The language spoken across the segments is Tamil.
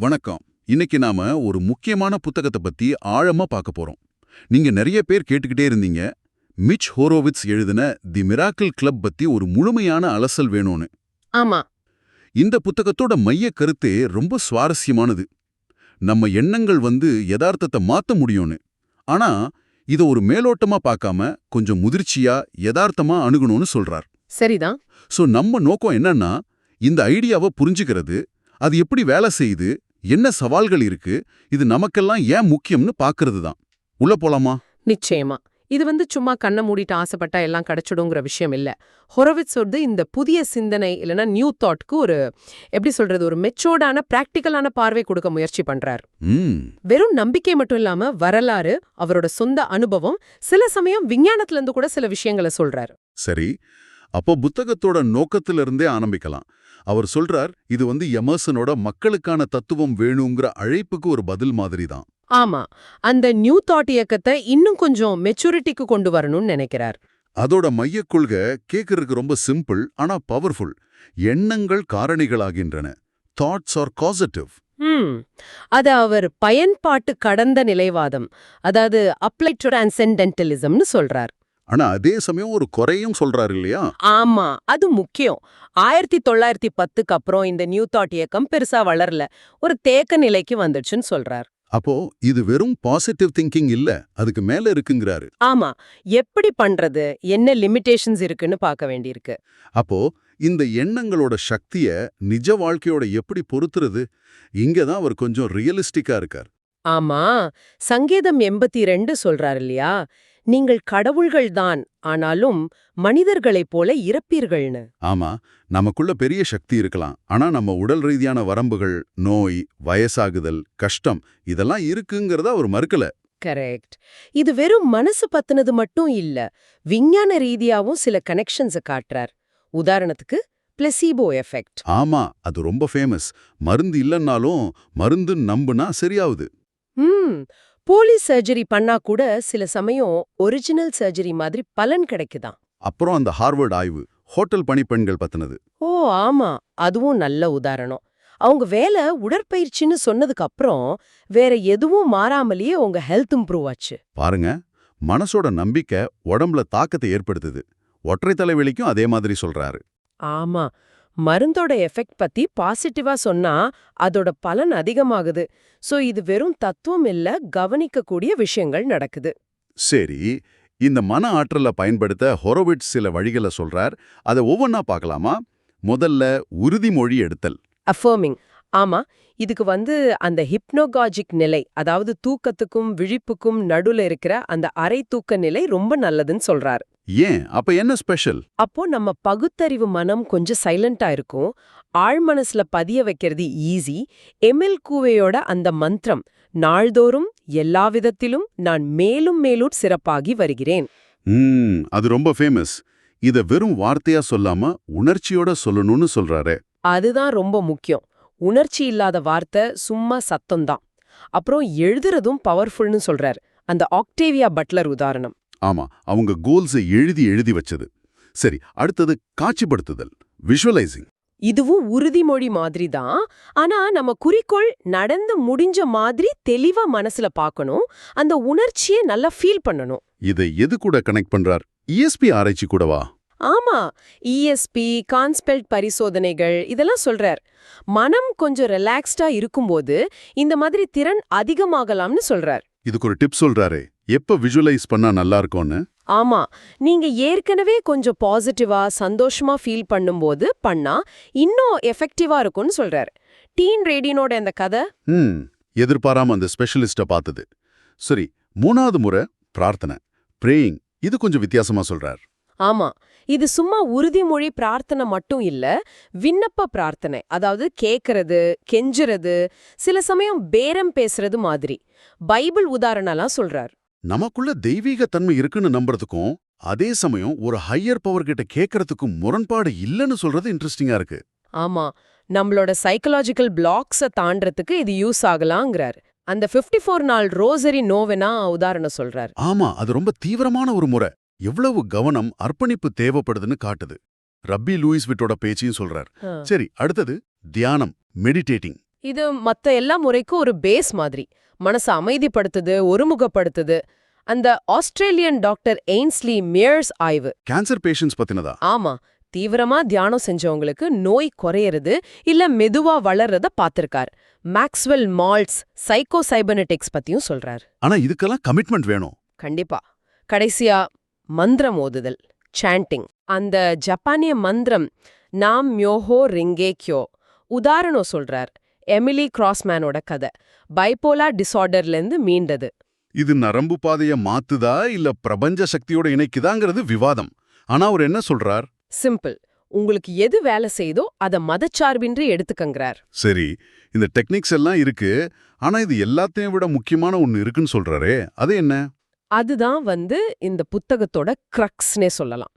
வணக்கம். இன்னைக்கு நாம ஒரு முக்கியமான புத்தகத்தை பத்தி ஆழமா பார்க்க போறோம். நீங்க நிறைய பேர் கேட்டுக்கிட்டே இருந்தீங்க. மிச் ஹோரோவிட்ஸ் எழுதின தி மிராக்கிள் கிளப் பத்தி ஒரு முழுமையான அலசல் வேணும்னு. ஆமா. இந்த புத்தகத்தோட மைய கருத்தே ரொம்ப சுவாரஸ்யமானது. நம்ம எண்ணங்கள் வந்து யதார்த்தத்தை மாத்த முடியும்னு. ஆனா இத ஒரு மேலோட்டமா பார்க்காம கொஞ்சம் முதிர்ச்சியா யதார்த்தமா அணுகணும்னு சொல்றார். சரிதான். சோ நம்ம நோக்கம் என்னன்னா இந்த ஐடியாவை புரிஞ்சுக்கிறது அது எப்படி வேலை செய்யுது என்ன சவால்கள் இருக்கு? இது நமக்கெல்லாம் ஏன் முக்கியம்னு பாக்குறது தான் உள்ள போலாமா? நிச்சயமா. இது வந்து சும்மா கண்ணை மூடிட்டு ஆசைப்பட்டா எல்லாம் கிடைச்சிடுங்கிற விஷயம் இல்ல. ஹொரவிட்ஸ் வந்து இந்த புதிய சிந்தனை இல்லைன்னா நியூ தாட்க்கு ஒரு எப்படி சொல்றது ஒரு மெச்சோர்டான பிராக்டிக்கலான பார்வை கொடுக்க முயற்சி பண்றார். வெறும் நம்பிக்கை மட்டும் இல்லாம வரலாறு அவரோட சொந்த அனுபவம் சில சமயம் விஞ்ஞானத்துல இருந்து கூட சில விஷயங்களை சொல்றாரு. சரி. அப்போ புத்தகத்தோட நோக்கத்துல இருந்தே ஆரம்பிக்கலாம். அவர் சொல்றார் இது வந்து எமர்சனோட மக்களுக்கான தத்துவம் வேணுங்கிற அழைப்புக்கு ஒரு பதில் மாதிரி தான் ஆமா அந்த நியூ தாட் இயக்கத்தை இன்னும் கொஞ்சம் மெச்சூரிட்டிக்கு கொண்டு வரணும்னு நினைக்கிறார். அதோட மையக் கொள்கை கேட்கறதுக்கு ரொம்ப சிம்பிள் ஆனா பவர்ஃபுல். எண்ணங்கள் காரணிகளாகின்றன. தாட்ஸ் ஆர் காசிட்டிவ் அது அவர் பயன்பாட்டு கடந்த நிலைவாதம் அதாவது அப்ளைட் டிரான்சென்டென்டலிசம்னு சொல்றார். ஆனா அதே சமயம் ஒரு குறையும் சொல்றாரு இல்லையா? ஆமா அது முக்கியம். ஆயிரத்தி தொள்ளாயிரத்தி பத்துக்கு அப்புறம் இந்த நியூ தாட் இயக்கம் பெருசா வளரல. ஒரு தேக்க நிலைக்கு வந்துடுச்சுன்னு சொல்றார். அப்போ இது வெறும் பாசிட்டிவ் திங்கிங் இல்ல அதுக்கு மேல இருக்குங்கிறாரு. ஆமா எப்படி பண்றது? என்ன லிமிடேஷன்ஸ் இருக்குன்னு பார்க்க வேண்டியிருக்கு. அப்போ இந்த எண்ணங்களோட சக்திய நிஜ வாழ்க்கையோட எப்படி பொருத்துறது? இங்க தான் அவர் கொஞ்சம் ரியலிஸ்டிக்கா இருக்கார். ஆமா சங்கீதம் எண்பத்தி ரெண்டு சொல்றார் இல்லையா? நீங்கள் கடவுள்கள்தான் ஆனாலும் மனிதர்களைப் போல இறப்பீர்கள்னு. ஆமா நமக்குள்ள பெரிய சக்தி இருக்கலாம். ஆனா நம்ம உடல் ரீதியான வரம்புகள் நோய் வயசாகுதல் கஷ்டம் இதெல்லாம் இருக்குங்கிறத அவர் மறுக்கல. கரெக்ட். இது வெறும் மனசு பத்தினது மட்டும் இல்ல விஞ்ஞான ரீதியாவும் சில கனெக்ஷன்ஸ காட்டுறார். உதாரணத்துக்கு பிளெசிபோ எஃபெக்ட். ஆமா அது ரொம்ப ஃபேமஸ். மருந்து இல்லைன்னாலும் மருந்து நம்புனா சரியாவுது. ம் போலி சர்ஜரி பண்ணா கூட சில சமயம் ஒரிஜினல் சர்ஜரி மாதிரி பலன் கிடைக்குதாம் அப்புறம் அந்த ஹார்வர்ட் ஆய்வு ஹோட்டல் பணிப்பெண்கள் பத்தினது. ஓ ஆமா. அதுவும் நல்ல உதாரணம். அவங்க வேலை உடற்பயிற்சின்னு சொன்னதுக்கு அப்புறம் வேற எதுவும் மாறாமலேயே உங்க ஹெல்த் இம்ப்ரூவ் ஆச்சு. பாருங்க மனசோட நம்பிக்கை உடம்புல தாக்கத்தை ஏற்படுத்துது. ஒற்றை தலைவலிக்கும் அதே மாதிரி சொல்றாரு. ஆமா. மருந்தோட எஃபெக்ட் பத்தி பாசிட்டிவா சொன்னா அதோட பலன் அதிகமாகுது. சோ இது வெறும் தத்துவம் இல்ல கவனிக்கக்கூடிய விஷயங்கள் நடக்குது. சரி இந்த மன ஆற்றலை பயன்படுத்த ஹொரோவிட்ஸ் சில வழிகளை சொல்றார். அதை ஒவ்வொன்னா பார்க்கலாமா முதல்ல உறுதிமொழி எடுத்தல். அஃபர்மிங் ஆமா இதுக்கு வந்து அந்த ஹிப்னோகாஜிக் நிலை அதாவது தூக்கத்துக்கும் விழிப்புக்கும் நடுல இருக்கிற அந்த அரை தூக்க நிலை ரொம்ப நல்லதுன்னு சொல்றாரு. ஏன்? அப்ப என்ன ஸ்பெஷல் அப்போ நம்ம பகுத்தறிவு மனம் கொஞ்சம் சைலண்டா இருக்கும். ஆழ்மனசுல பதிய வைக்கிறது ஈஸி எமில் கூவையோட அந்த மந்திரம் நாள்தோறும் எல்லா விதத்திலும் நான் மேலும் மேலும் சிறப்பாகி வருகிறேன். அது ரொம்ப ஃபேமஸ் இத வெறும் வார்த்தையா சொல்லாம உணர்ச்சியோட சொல்லணும்னு சொல்றாரு. அதுதான் ரொம்ப முக்கியம். உணர்ச்சி இல்லாத வார்த்தை சும்மா சத்தம்தான் அப்புறம் எழுதுறதும் பவர்ஃபுல்னு சொல்றார். அந்த ஆக்டேவியா பட்லர் உதாரணம். ஆமா அவங்க கோல்ஸை எழுதி எழுதி வச்சது. சரி அடுத்தது காட்சிப்படுத்துதல் விஷுவலைசிங் இதுவும் உறுதிமொழி மாதிரி தான். ஆனா நம்ம குறிக்கோள் நடந்து முடிஞ்ச மாதிரி தெளிவா மனசுல பார்க்கணும். அந்த உணர்ச்சியை நல்லா ஃபீல் பண்ணணும். இதை எது கூட கனெக்ட் பண்றார்? இஎஸ்பி ஆராய்ச்சி கூடவா ஆமா இஎஸ்பி கான்ஸ்பெல்ட் பரிசோதனைகள் இதெல்லாம் சொல்றார். மனம் கொஞ்சம் ரிலாக்ஸ்டா இருக்கும்போது இந்த மாதிரி திறன் அதிகமாகலாம்னு சொல்றார். இதுக்கு ஒரு டிப் சொல்றாரு எப்ப விஷுவலைஸ் பண்ணா நல்லா இருக்கும்னு ஆமா நீங்க ஏற்கனவே கொஞ்சம் பாசிட்டிவா சந்தோஷமா ஃபீல் பண்ணும்போது பண்ணா இன்னும் எஃபெக்டிவா இருக்கும்னு சொல்றாரு. டீன் ரேடியனோட அந்த கதை? ம் எதிர்பாராம அந்த ஸ்பெஷலிஸ்ட பார்த்தது. சரி மூணாவது முறை பிரார்த்தனை பிரேயிங் இது கொஞ்சம் வித்தியாசமா சொல்றார். ஆமா இது சும்மா உறுதிமொழி பிரார்த்தனை மட்டும் இல்ல விண்ணப்ப பிரார்த்தனை அதாவது கேக்குறது கெஞ்சுறது சில சமயம் பேரம் பேசுறது மாதிரி. பைபிள் உதாரணம்லாம் சொல்றார். நமக்குள்ள தெய்வீக தன்மை இருக்குன்னு நம்புறதுக்கும் அதே சமயம் ஒரு ஹையர் பவர் கிட்ட கேட்கறதுக்கும் முரண்பாடு இல்லைன்னு சொல்றது இன்ட்ரெஸ்டிங்கா இருக்கு. ஆமா நம்மளோட சைக்கலாஜிக்கல் பிளாக்ஸ தாண்டறதுக்கு இது யூஸ் ஆகலாங்கிறார். அந்த 54 ஃபோர் நாள் ரோசரி நோவெனா உதாரணம் சொல்றார். ஆமா அது ரொம்ப தீவிரமான ஒரு முறை. எவ்வளவு கவனம் அர்ப்பணிப்பு தேவைப்படுதுன்னு காட்டுது. ரப்பி லூயிஸ் விட்டோட பேச்சையும் சொல்றார். சரி அடுத்தது தியானம் மெடிடேட்டிங். இது மத்த எல்லா முறைக்கும் ஒரு பேஸ் மாதிரி. மனசை அமைதிப்படுத்துது ஒருமுகப்படுத்துது. அந்த ஆஸ்திரேலியன் டாக்டர் எய்ன்ஸ்லி மியர்ஸ் ஆய்வு. கேன்சர் பேஷண்ட்ஸ் பத்தினதா? ஆமா. தீவிரமா தியானம் செஞ்சவங்களுக்கு நோய் குறையறது இல்ல மெதுவா வளர்றத பாத்திருக்கார். மேக்ஸ்வெல் மால்ட்ஸ் சைக்கோசைபனெட்டிக்ஸ் பத்தியும் சொல்றார். ஆனா இதுக்கெல்லாம் கமிட்மெண்ட் வேணும். கண்டிப்பா. கடைசியா மந்திரம் ஓதுதல் சாண்டிங் அந்த ஜப்பானிய மந்திரம் நாம் ம்யோஹோ ரிங்கே கியோ உதாரணம் சொல்றார். எமிலி கிராஸ்மேனோட கதை. பைப்போலா டிசார்டர்ல இருந்து மீண்டது. இது நரம்பு பாதைய மாத்துதா இல்ல பிரபஞ்ச சக்தியோட இணைக்குதாங்கிறது விவாதம். ஆனா அவர் என்ன சொல்றார்? சிம்பிள் உங்களுக்கு எது வேலை செய்தோ அத மதச்சார்பின்றி எடுத்துக்கங்கிறார். சரி இந்த டெக்னிக்ஸ் எல்லாம் இருக்கு. ஆனா இது எல்லாத்தையும் விட முக்கியமான ஒன்னு இருக்குன்னு சொல்றாரே. அது என்ன? அதுதான் வந்து இந்த புத்தகத்தோட க்ரக்ஸ்னே சொல்லலாம்.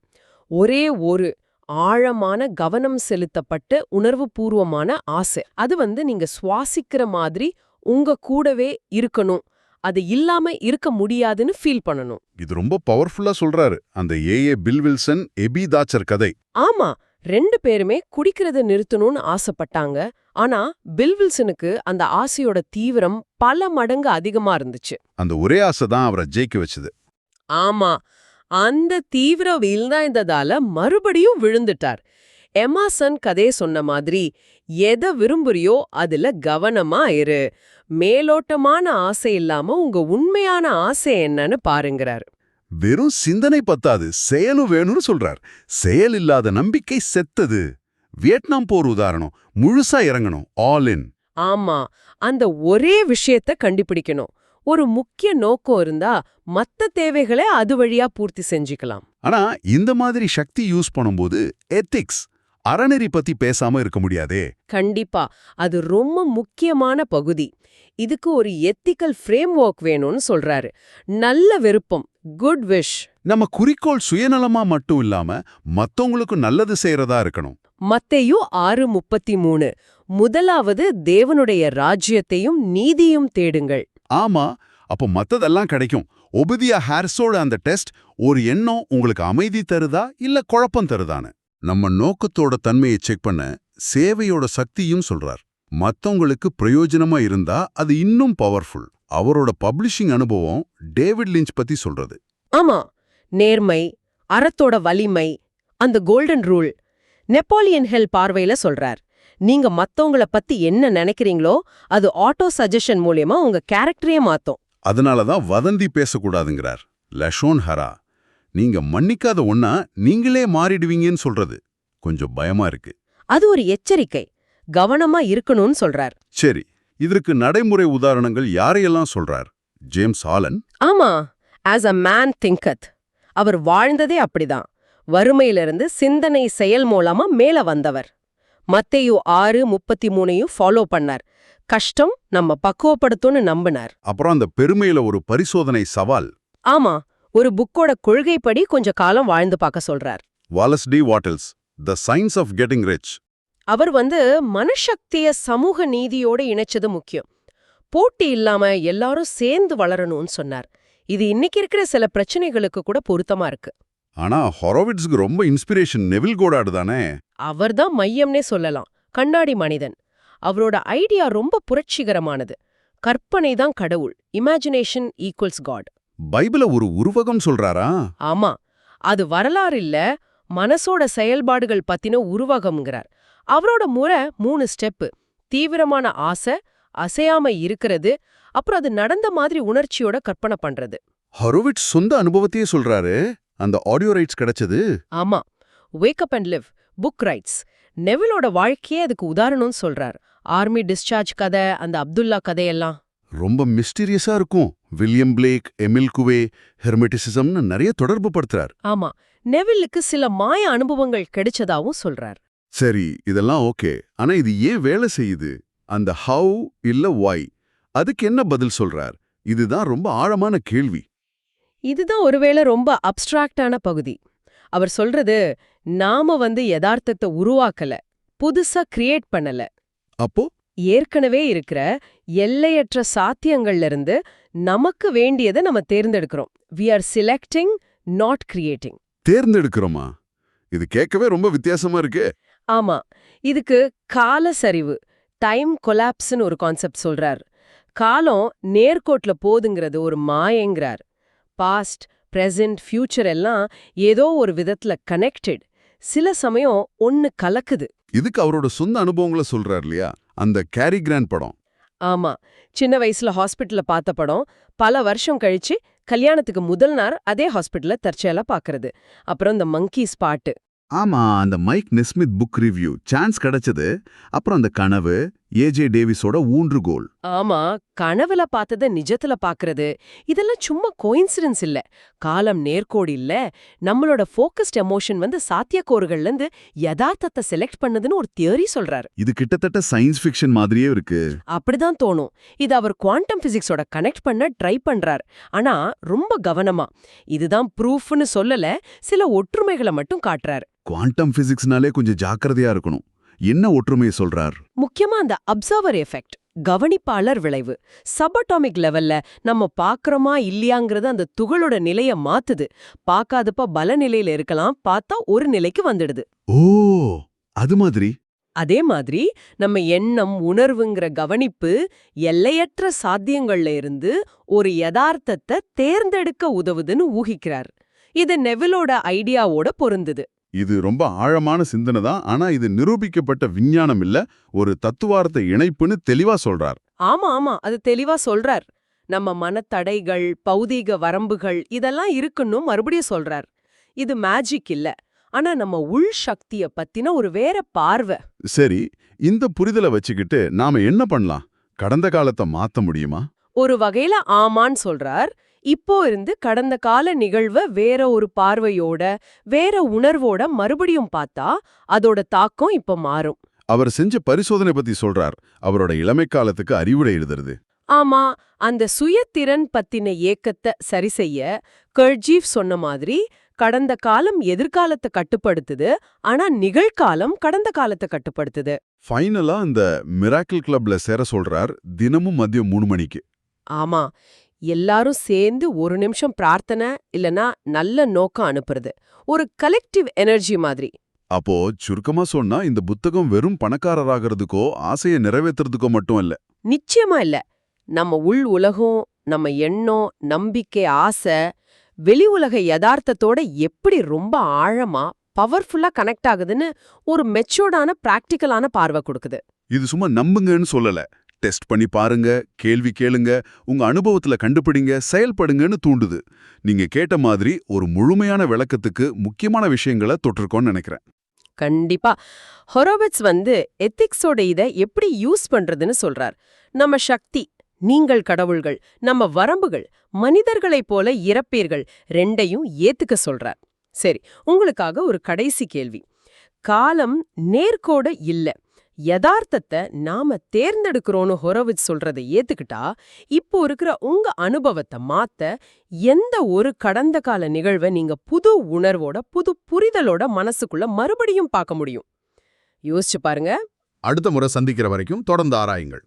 ஒரே ஒரு ஆழமான கவனம் செலுத்தப்பட்ட உணர்வுபூர்வமான ஆசை. அது வந்து நீங்க சுவாசிக்கிற மாதிரி உங்க கூடவே இருக்கணும். அது இல்லாம இருக்க முடியாதுன்னு ஃபீல் பண்ணணும். இது ரொம்ப பவர்ஃபுல்லா சொல்றாரு. அந்த AA Bill Wilson Ebby Thacher கதை. ஆமா. ரெண்டு பேருமே குடிக்கிறத நிறுத்தணும்னு ஆசைப்பட்டாங்க. ஆனா பில்வில்சனுக்கு அந்த ஆசையோட தீவிரம் பல மடங்கு அதிகமா இருந்துச்சு. அந்த ஒரே ஆசை தான் அவரை ஜெயிக்க வச்சது. ஆமா. அந்த தீவிர விழுந்தாய்ந்ததால மறுபடியும் விழுந்துட்டார். எமாசன் கதை சொன்ன மாதிரி எதை விரும்புறியோ அதுல கவனமா இரு. மேலோட்டமான ஆசை இல்லாம உங்க உண்மையான ஆசை என்னன்னு பாருங்கிறார். வெறும் சிந்தனை பத்தாது செயலும் வேணும்னு சொல்றார். செயல் இல்லாத நம்பிக்கை செத்தது. வியட்நாம் போர் உதாரணம். முழுசா இறங்கணும். ஆல் இன் ஆமா. அந்த ஒரே விஷயத்த கண்டுபிடிக்கணும். ஒரு முக்கிய நோக்கம் இருந்தா மத்த தேவைகளை அது வழியா பூர்த்தி செஞ்சுக்கலாம். ஆனா இந்த மாதிரி சக்தி யூஸ் பண்ணும்போது எத்திக்ஸ் அறநெறி பத்தி பேசாம இருக்க முடியாதே. கண்டிப்பா. அது ரொம்ப முக்கியமான பகுதி. இதுக்கு ஒரு எத்திக்கல் ஃப்ரேம் ஒர்க் வேணும்னு சொல்றாரு. நல்ல விருப்பம். குட் விஷ் நம்ம குறிக்கோள் சுயநலமா மட்டும் இல்லாம மத்தவங்களுக்கு நல்லது செய்யறதா இருக்கணும். மத்தேயு ஆறு முப்பத்தி மூணு முதலாவது தேவனுடைய ராஜ்யத்தையும் நீதியும் தேடுங்கள். ஆமா அப்போ மத்ததெல்லாம் கிடைக்கும். ஒபதியா ஹாரிஸோட அந்த டெஸ்ட் ஒரு எண்ணம் உங்களுக்கு அமைதி தருதா இல்ல குழப்பம் தருதான்னு? நம்ம நோக்கத்தோட தன்மையை செக் பண்ண சேவையோட சக்தியும் சொல்றார். மத்தவங்களுக்கு பிரயோஜனமா இருந்தா அது இன்னும் பவர்ஃபுல் அவரோட பப்ளிஷிங் அனுபவம் டேவிட் லிஞ்ச் பத்தி சொல்றது. ஆமா நேர்மை அறத்தோட வலிமை அந்த கோல்டன் ரூல் நெப்போலியன் ஹெல் பார்வையில சொல்றார். நீங்க மத்தவங்கள பத்தி என்ன நினைக்கிறீங்களோ அது ஆட்டோ சஜஷன் மூலியமா உங்க கேரக்டரையே மாத்தும். அதனால தான் வதந்தி பேசக்கூடாதுங்கிறார். லஷோன் ஹரா நீங்க மன்னிக்காத ஒன்னா நீங்களே மாறிடுவீங்கன்னு சொல்றது. கொஞ்சம் பயமா இருக்கு. அது ஒரு எச்சரிக்கை. கவனமா இருக்கணும்னு சொல்றார். சரி இதற்கு நடைமுறை உதாரணங்கள் யாரையெல்லாம் சொல்றார்? ஜேம்ஸ் ஆலன் ஆமா ஆஸ் அ மேன் திங்கத் அவர் வாழ்ந்ததே அப்படிதான். வறுமையிலிருந்து சிந்தனை செயல் மூலமா மேல வந்தவர். மத்தேயு ஆறு முப்பத்தி மூணையும் ஃபாலோ பண்ணார். கஷ்டம் நம்ம பக்குவப்படுத்தும்னு நம்பினார். அப்புறம் அந்த பெருமையில ஒரு பரிசோதனை சவால். ஆமா ஒரு புக்கோட கொள்கைப்படி கொஞ்ச காலம் வாழ்ந்து பார்க்க சொல்றார். Wallace D Wattles the science of getting rich அவர் வந்து மனசக்திய சமூக நீதியோட இணைச்சது முக்கியம். போட்டி இல்லாம எல்லாரும் சேர்ந்து வளரணும்னு சொன்னார். இது இன்னைக்கு இருக்கிற சில பிரச்சனைகளுக்கு கூட பொருத்தமா இருக்கு. ஆனா ஹொரோவிட்ஸ்க்கு ரொம்ப இன்ஸ்பிரேஷன். நெவில் கோடாடு தானே? அவர்தான் மையம்னே சொல்லலாம். கண்ணாடி மனிதன். அவரோட ஐடியா ரொம்ப புரட்சிகரமானது. கற்பனை தான் கடவுள். இமேஜினேஷன் ஈக்குவல்ஸ் காட் பைபிள ஒரு உருவகம் சொல்றாரா? ஆமா. அது வரலாறு இல்ல மனசோட செயல்பாடுகள் பத்தின உருவகம்ங்கிறார். அவரோட முறை மூணு ஸ்டெப்பு. தீவிரமான ஆசை அசையாம இருக்கிறது அப்புறம் அது நடந்த மாதிரி உணர்ச்சியோட கற்பனை பண்றது. ஹொரோவிட்ஸ் சொந்த அனுபவத்தையே சொல்றாரு. அந்த ஆடியோ ரைட்ஸ் கிடைச்சது? ஆமா. Wake up and live book rights நெவிலோட வாழ்க்கையே அதுக்கு உதாரணம்னு சொல்றார். ஆர்மி டிஸ்சார்ஜ் கதை அந்த அப்துல்லா கதையெல்லாம். ரொம்ப மிஸ்டீரியஸா இருக்கும். வில்லியம் பிளேக் எமில் குவே ஹெர்மெட்டிசிசம்னு நிறைய தொடர்பு படுத்துறார். ஆமா. நெவிலுக்கு சில மாய அனுபவங்கள் கிடைச்சதாவும் சொல்றார். சரி இதெல்லாம் ஓகே. ஆனா இது ஏன் வேலை செய்யுது? அந்த ஹவு இல்ல ஒய் அதுக்கு என்ன பதில் சொல்றார்? இதுதான் ரொம்ப ஆழமான கேள்வி. இதுதான் ஒருவேளை ரொம்ப அப்ஸ்ட்ராக்டான பகுதி. அவர் சொல்றது நாம வந்து யதார்த்தத்தை உருவாக்கல புதுசா கிரியேட் பண்ணல. அப்போ? ஏற்கனவே இருக்கிற எல்லையற்ற சாத்தியங்கள்ல இருந்து நமக்கு வேண்டியதை நம்ம தேர்ந்தெடுக்கிறோம். We are selecting not creating தேர்ந்தெடுக்கிறோமா? இது கேட்கவே ரொம்ப வித்தியாசமா இருக்கு. ஆமா இதுக்கு கால சரிவு டைம் கொலாப்ஸ்னு ஒரு கான்செப்ட் சொல்றார். காலம் நேர்கோட்ல போதுங்கிறது ஒரு மாயங்கிறார். பாஸ்ட் பிரசன்ட் ஃபியூச்சர் எல்லாம் ஏதோ ஒரு விதத்துல கனெக்டட் சில சமயம் ஒன்னு கலக்குது. இதுக்கு அவரோட சொந்த அனுபவங்களை சொல்றார் இல்லையா? அந்த கேரி கிராண்ட் படம். ஆமா. சின்ன வயசுல ஹாஸ்பிட்டல்ல பார்த்த படம். பல வருஷம் கழிச்சு கல்யாணத்துக்கு முதல் நாள் அதே ஹாஸ்பிட்டல்ல தற்செயலா பாக்குறது அப்புறம் இந்த மங்கீஸ் பாட்டு. ஆமா அந்த Mike Nesmith book review chance கிடைச்சது. அப்புறம் அந்த கனவு. ஏஜே டேவிஸோட ஊன்றுகோல் ஆமா கனவுல பார்த்தத நிஜத்துல பாக்குறது. இதெல்லாம் சும்மா கோயின்சிடன்ஸ் இல்ல. காலம் நேர்கோடு இல்ல. நம்மளோட ஃபோக்கஸ்ட் எமோஷன் வந்து சாத்தியக்கூறுகள்ல இருந்து யதார்த்தத்தை செலக்ட் பண்ணுதுன்னு ஒரு தியரி சொல்றாரு. இது கிட்டத்தட்ட சயின்ஸ் ஃபிக்ஷன் மாதிரியே இருக்கு. அப்படிதான் தோணும். இது அவர் குவாண்டம் பிசிக்ஸோட கனெக்ட் பண்ண ட்ரை பண்றார். ஆனா ரொம்ப கவனமா. இதுதான் ப்ரூஃப்னு சொல்லல சில ஒற்றுமைகளை மட்டும் காட்டுறாரு. குவாண்டம் பிசிக்ஸ்னாலே கொஞ்சம் ஜாக்கிரதையா இருக்கணும். என்ன ஒற்றுமையை சொல்றார்? முக்கியமா அந்த அப்சர்வர் எஃபெக்ட் கவனிப்பாளர் விளைவு. சபட்டாமிக் லெவல்ல நம்ம பாக்குறோமா இல்லையாங்கிறது அந்த துகளோட நிலைய மாத்துது. பார்க்காதப்ப பல நிலையில இருக்கலாம் பார்த்தா ஒரு நிலைக்கு வந்துடுது. ஓ அது மாதிரி? அதே மாதிரி நம்ம எண்ணம் உணர்வுங்கிற கவனிப்பு எல்லையற்ற சாத்தியங்கள்ல இருந்து ஒரு யதார்த்தத்தை தேர்ந்தெடுக்க உதவுதுன்னு ஊகிக்கிறார். இது நெவிலோட ஐடியாவோட பொருந்துது. இது ரொம்ப ஆழமான சிந்தனை தான் ஆனா இது நிரூபிக்கப்பட்ட விஞ்ஞானம் இல்ல ஒரு தத்துவார்த்த இணைப்புன்னு தெளிவா சொல்றார். ஆமா ஆமா அது தெளிவா சொல்றார். நம்ம மனத்தடைகள் பௌதீக வரம்புகள் இதெல்லாம் இருக்குன்னு மறுபடியும் சொல்றார். இது மேஜிக் இல்ல ஆனா நம்ம உள் சக்திய பத்தின ஒரு வேற பார்வை. சரி இந்த புரிதலை வச்சுக்கிட்டு நாம என்ன பண்ணலாம்? கடந்த காலத்தை மாத்த முடியுமா? ஒரு வகையில ஆமான்னு சொல்றார். இப்போ இருந்து கடந்த கால நிகழ்வ வேற ஒரு பார்வையோட வேற உணர்வோட மறுபடியும் பார்த்தா அதோட தாக்கம் இப்ப மாறும். அவர் செஞ்ச பரிசோதனை பத்தி சொல்றார். அவரோட இளமை காலத்துக்கு அறிவுரை எழுதுறது. ஆமா அந்த சுயத்திறன் பத்தின ஏக்கத்தை சரி செய்ய கர்ஜீவ் சொன்ன மாதிரி கடந்த காலம் எதிர்காலத்தை கட்டுப்படுத்துது ஆனா நிகழ்காலம் கடந்த காலத்தை கட்டுப்படுத்துது. ஃபைனலா இந்த மிராக்கிள் கிளப்ல சேர சொல்றார் தினமும் மதியம் மூணு மணிக்கு. ஆமா எல்லாரும் சேர்ந்து ஒரு நிமிஷம் பிரார்த்தனை இல்லனா நல்ல நோக்கம் அனுப்புறது. ஒரு கலெக்டிவ் எனர்ஜி மாதிரி. அப்போ சுருக்கமா சொன்னா இந்த புத்தகம் வெறும் பணக்காரராகிறதுக்கோ ஆசையை நிறைவேத்துறதுக்கோ மட்டும் இல்ல. நிச்சயமா இல்ல. நம்ம உள் உலகம் நம்ம எண்ணம் நம்பிக்கை ஆசை வெளி உலக யதார்த்தத்தோட எப்படி ரொம்ப ஆழமா பவர்ஃபுல்லா கனெக்ட் ஆகுதுன்னு ஒரு மெச்சூர்டான பிராக்டிக்கலான பார்வை கொடுக்குது. இது சும்மா நம்புங்கன்னு சொல்லல. டெஸ்ட் பண்ணி பாருங்க கேள்வி கேளுங்க உங்க அனுபவத்துல கண்டுபிடிங்க செயல்படுங்கன்னு தூண்டுது. நீங்க கேட்ட மாதிரி ஒரு முழுமையான விளக்கத்துக்கு முக்கியமான விஷயங்களை தொட்டிருக்கோன்னு நினைக்கிறேன். கண்டிப்பா. ஹொரோவிட்ஸ் வந்து எத்திக்ஸோட இத எப்படி யூஸ் பண்றதுன்னு சொல்றார். நம்ம சக்தி நீங்கள் கடவுள்கள் நம்ம வரம்புகள் மனிதர்களைப் போல இறப்பீர்கள் ரெண்டையும் ஏத்துக்க சொல்றார். சரி உங்களுக்காக ஒரு கடைசி கேள்வி. காலம் நேர்கோட இல்ல. யதார்த்தத்தை நாம தேர்ந்தெடுக்கிறோன்னு ஹொரவிச் சொல்றதை ஏத்துக்கிட்டா இப்போ இருக்கிற உங்க அனுபவத்தை மாத்த எந்த ஒரு கடந்த கால நிகழ்வை நீங்க புது உணர்வோட புது புரிதலோட மனசுக்குள்ள மறுபடியும் பார்க்க முடியும். யோசிச்சு பாருங்க. அடுத்த முறை சந்திக்கிற வரைக்கும் தொடர்ந்து ஆராயுங்கள்.